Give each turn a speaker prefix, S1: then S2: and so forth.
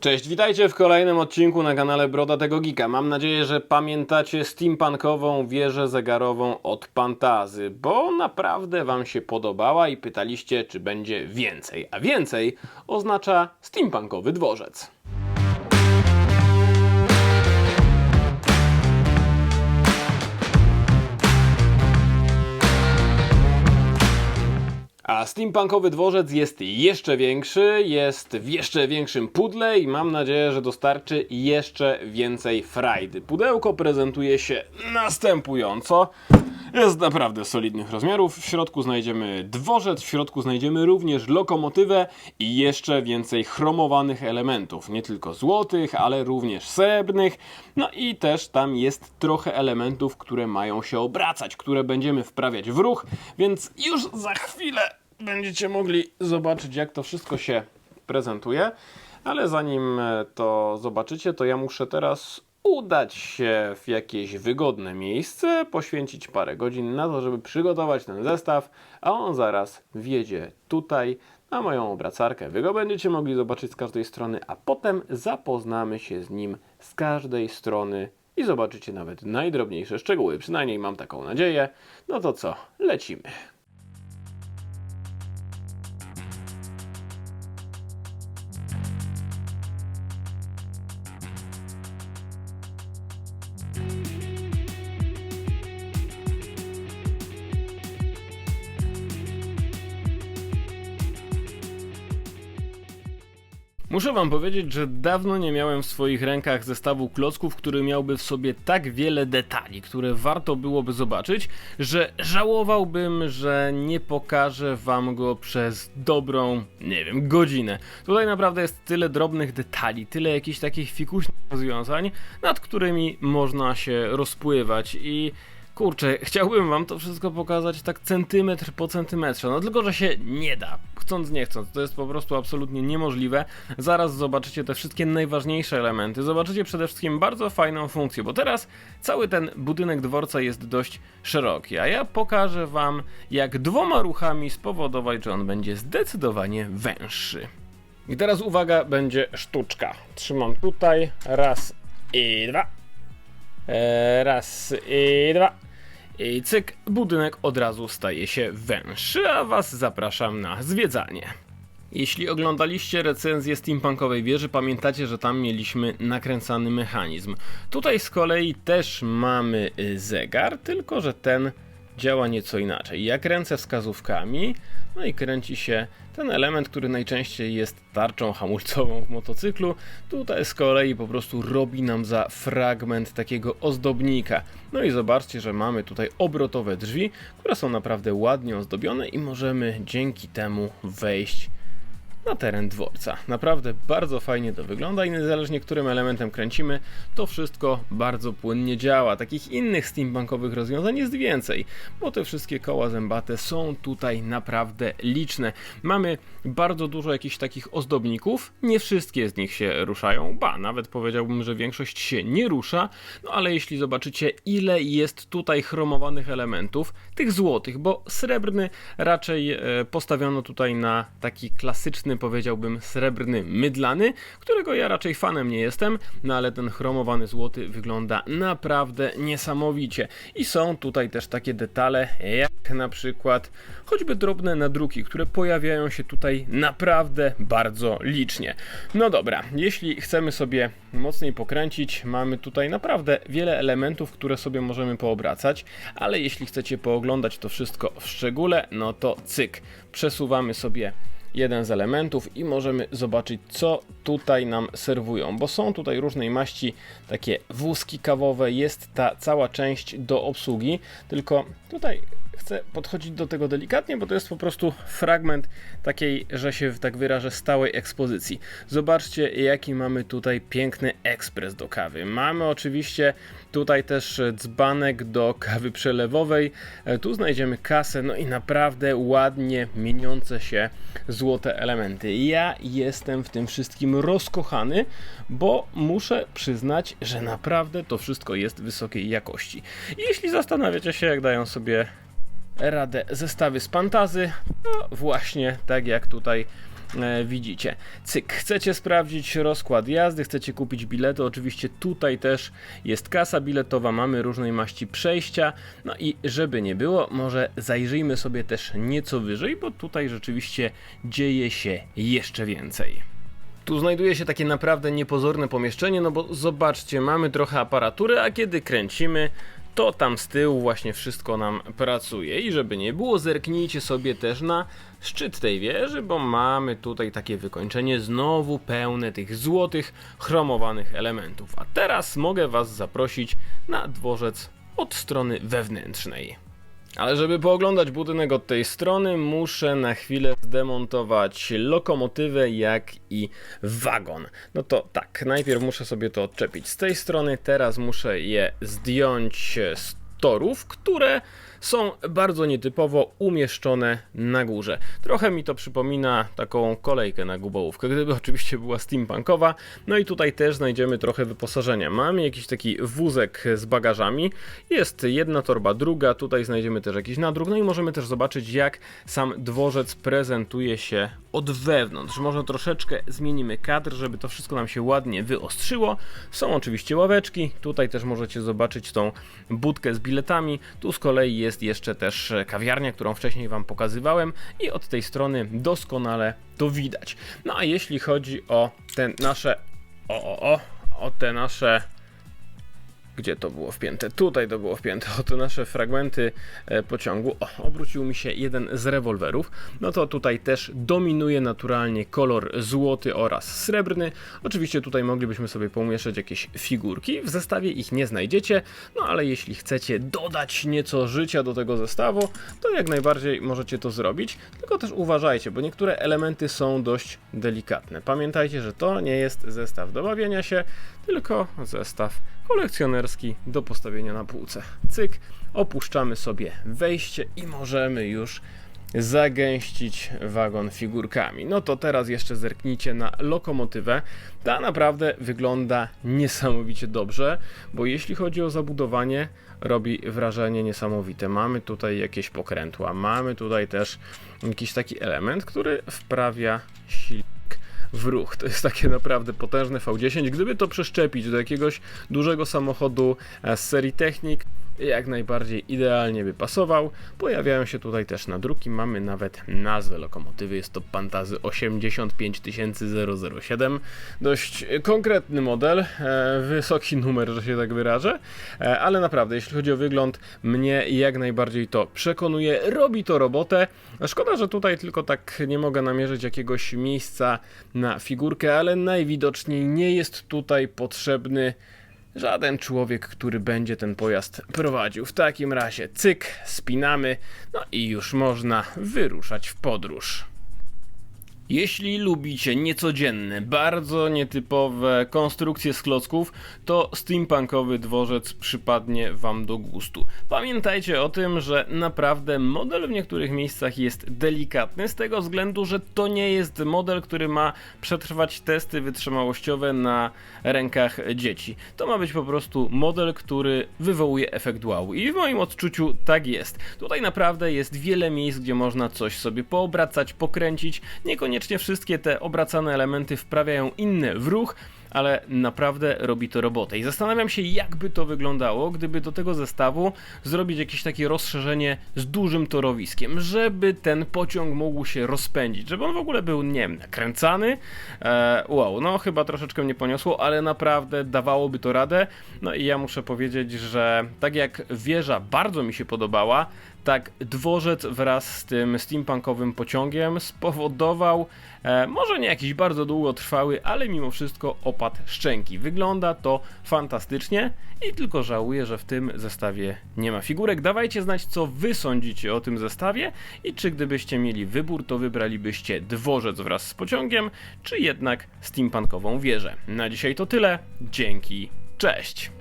S1: Cześć, witajcie w kolejnym odcinku na kanale Broda tego Geeka. Mam nadzieję, że pamiętacie steampunkową wieżę zegarową od Pantazy, bo naprawdę Wam się podobała i pytaliście, czy będzie więcej. A więcej oznacza steampunkowy dworzec. Steampunkowy dworzec jest jeszcze większy, jest w jeszcze większym pudle i mam nadzieję, że dostarczy jeszcze więcej frajdy. Pudełko prezentuje się następująco. Jest naprawdę solidnych rozmiarów. W środku znajdziemy dworzec, w środku znajdziemy również lokomotywę i jeszcze więcej chromowanych elementów. Nie tylko złotych, ale również srebrnych. No i też tam jest trochę elementów, które mają się obracać, które będziemy wprawiać w ruch, więc już za chwilę będziecie mogli zobaczyć, jak to wszystko się prezentuje. Ale zanim e, to zobaczycie, to ja muszę teraz udać się w jakieś wygodne miejsce, poświęcić parę godzin na to, żeby przygotować ten zestaw, a on zaraz wjedzie tutaj na moją obracarkę. Wy go będziecie mogli zobaczyć z każdej strony, a potem zapoznamy się z nim z każdej strony i zobaczycie nawet najdrobniejsze szczegóły. Przynajmniej mam taką nadzieję. No to co, lecimy. Muszę wam powiedzieć, że dawno nie miałem w swoich rękach zestawu klocków, który miałby w sobie tak wiele detali, które warto byłoby zobaczyć, że żałowałbym, że nie pokażę wam go przez dobrą, nie wiem, godzinę. Tutaj naprawdę jest tyle drobnych detali, tyle jakichś takich fikuśnych rozwiązań, nad którymi można się rozpływać i Kurczę, chciałbym wam to wszystko pokazać tak centymetr po centymetrze, no tylko, że się nie da. Chcąc, nie chcąc, to jest po prostu absolutnie niemożliwe. Zaraz zobaczycie te wszystkie najważniejsze elementy. Zobaczycie przede wszystkim bardzo fajną funkcję, bo teraz cały ten budynek dworca jest dość szeroki, a ja pokażę wam, jak dwoma ruchami spowodować, że on będzie zdecydowanie węższy. I teraz uwaga, będzie sztuczka. Trzymam tutaj, raz i dwa. Eee, raz i dwa. Cyk, budynek od razu staje się węższy, a was zapraszam na zwiedzanie. Jeśli oglądaliście recenzję steampunkowej wieży, pamiętacie, że tam mieliśmy nakręcany mechanizm. Tutaj z kolei też mamy y, zegar, tylko że ten działa nieco inaczej. Ja kręcę wskazówkami, no i kręci się ten element, który najczęściej jest tarczą hamulcową w motocyklu. Tutaj z kolei po prostu robi nam za fragment takiego ozdobnika. No i zobaczcie, że mamy tutaj obrotowe drzwi, które są naprawdę ładnie ozdobione i możemy dzięki temu wejść na teren dworca. Naprawdę bardzo fajnie to wygląda i niezależnie którym elementem kręcimy, to wszystko bardzo płynnie działa. Takich innych steampunkowych rozwiązań jest więcej, bo te wszystkie koła zębate są tutaj naprawdę liczne. Mamy bardzo dużo jakichś takich ozdobników, nie wszystkie z nich się ruszają, ba, nawet powiedziałbym, że większość się nie rusza, no ale jeśli zobaczycie ile jest tutaj chromowanych elementów, tych złotych, bo srebrny raczej e, postawiono tutaj na taki klasyczny powiedziałbym srebrny mydlany, którego ja raczej fanem nie jestem, no ale ten chromowany złoty wygląda naprawdę niesamowicie. I są tutaj też takie detale, jak na przykład choćby drobne nadruki, które pojawiają się tutaj naprawdę bardzo licznie. No dobra, jeśli chcemy sobie mocniej pokręcić, mamy tutaj naprawdę wiele elementów, które sobie możemy poobracać, ale jeśli chcecie pooglądać to wszystko w szczególe, no to cyk, przesuwamy sobie jeden z elementów i możemy zobaczyć, co tutaj nam serwują, bo są tutaj różnej maści takie wózki kawowe, jest ta cała część do obsługi, tylko tutaj chcę podchodzić do tego delikatnie, bo to jest po prostu fragment takiej, że się tak wyrażę, stałej ekspozycji. Zobaczcie, jaki mamy tutaj piękny ekspres do kawy. Mamy oczywiście tutaj też dzbanek do kawy przelewowej. E, Tu znajdziemy kasę, no i naprawdę ładnie mieniące się złote elementy. Ja jestem w tym wszystkim rozkochany, bo muszę przyznać, że naprawdę to wszystko jest wysokiej jakości. Jeśli zastanawiacie się, jak dają sobie radę zestawy z Pantazy, to właśnie tak jak tutaj e, widzicie. Cyk, chcecie sprawdzić rozkład jazdy, chcecie kupić bilety, oczywiście tutaj też jest kasa biletowa, mamy różnej maści przejścia, no i żeby nie było, może zajrzyjmy sobie też nieco wyżej, bo tutaj rzeczywiście dzieje się jeszcze więcej. Tu znajduje się takie naprawdę niepozorne pomieszczenie, no bo zobaczcie, mamy trochę aparatury, a kiedy kręcimy, to tam z tyłu właśnie wszystko nam pracuje. I żeby nie było, zerknijcie sobie też na szczyt tej wieży, bo mamy tutaj takie wykończenie znowu pełne tych złotych, chromowanych elementów. A teraz mogę Was zaprosić na dworzec od strony wewnętrznej. Ale żeby pooglądać budynek od tej strony, muszę na chwilę zdemontować lokomotywę, jak i wagon. No to tak, najpierw muszę sobie to odczepić z tej strony, teraz muszę je zdjąć z torów, które są bardzo nietypowo umieszczone na górze. Trochę mi to przypomina taką kolejkę na gubołówkę, gdyby oczywiście była steampunkowa. No i tutaj też znajdziemy trochę wyposażenia. Mamy jakiś taki wózek z bagażami. Jest jedna torba, druga. Tutaj znajdziemy też jakiś nadruk. No i możemy też zobaczyć, jak sam dworzec prezentuje się od wewnątrz. Może troszeczkę zmienimy kadr, żeby to wszystko nam się ładnie wyostrzyło. Są oczywiście ławeczki. Tutaj też możecie zobaczyć tą budkę z biletami. Tu z kolei jest jest jeszcze też kawiarnia, którą wcześniej Wam pokazywałem i od tej strony doskonale to widać. No a jeśli chodzi o te nasze... O, o, o, o te nasze gdzie to było wpięte? Tutaj to było wpięte. Oto nasze fragmenty e, pociągu. O, obrócił mi się jeden z rewolwerów. No to tutaj też dominuje naturalnie kolor złoty oraz srebrny. Oczywiście tutaj moglibyśmy sobie pomieszać jakieś figurki. W zestawie ich nie znajdziecie, no ale jeśli chcecie dodać nieco życia do tego zestawu, to jak najbardziej możecie to zrobić. Tylko też uważajcie, bo niektóre elementy są dość delikatne. Pamiętajcie, że to nie jest zestaw do bawienia się, tylko zestaw kolekcjonerski do postawienia na półce. Cyk, opuszczamy sobie wejście i możemy już zagęścić wagon figurkami. No to teraz jeszcze zerknijcie na lokomotywę. Ta naprawdę wygląda niesamowicie dobrze, bo jeśli chodzi o zabudowanie, robi wrażenie niesamowite. Mamy tutaj jakieś pokrętła, mamy tutaj też jakiś taki element, który wprawia silnik w ruch. To jest takie naprawdę potężne V10. Gdyby to przeszczepić do jakiegoś dużego samochodu e, z serii Technik, jak najbardziej idealnie by pasował. Pojawiają się tutaj też nadruki, mamy nawet nazwę lokomotywy, jest to Pantazy 85007. Dość konkretny model, e, wysoki numer, że się tak wyrażę, e, ale naprawdę, jeśli chodzi o wygląd, mnie jak najbardziej to przekonuje, robi to robotę. Szkoda, że tutaj tylko tak nie mogę namierzyć jakiegoś miejsca na figurkę, ale najwidoczniej nie jest tutaj potrzebny żaden człowiek, który będzie ten pojazd prowadził. W takim razie cyk, spinamy, no i już można wyruszać w podróż. Jeśli lubicie niecodzienne, bardzo nietypowe konstrukcje z klocków, to steampunkowy dworzec przypadnie Wam do gustu. Pamiętajcie o tym, że naprawdę model w niektórych miejscach jest delikatny, z tego względu, że to nie jest model, który ma przetrwać testy wytrzymałościowe na rękach dzieci. To ma być po prostu model, który wywołuje efekt wow. I w moim odczuciu tak jest. Tutaj naprawdę jest wiele miejsc, gdzie można coś sobie poobracać, pokręcić, niekoniecznie Niekoniecznie wszystkie te obracane elementy wprawiają inne w ruch, ale naprawdę robi to robotę. I zastanawiam się, jakby to wyglądało, gdyby do tego zestawu zrobić jakieś takie rozszerzenie z dużym torowiskiem, żeby ten pociąg mógł się rozpędzić, żeby on w ogóle był, nie wiem, nakręcany. Eee, wow, no chyba troszeczkę mnie poniosło, ale naprawdę dawałoby to radę. No i ja muszę powiedzieć, że tak jak wieża bardzo mi się podobała, tak dworzec wraz z tym steampunkowym pociągiem spowodował, e, może nie jakiś bardzo długotrwały, ale mimo wszystko opad szczęki. Wygląda to fantastycznie i tylko żałuję, że w tym zestawie nie ma figurek. Dawajcie znać, co wy sądzicie o tym zestawie i czy gdybyście mieli wybór, to wybralibyście dworzec wraz z pociągiem, czy jednak steampunkową wieżę. Na dzisiaj to tyle. Dzięki. Cześć!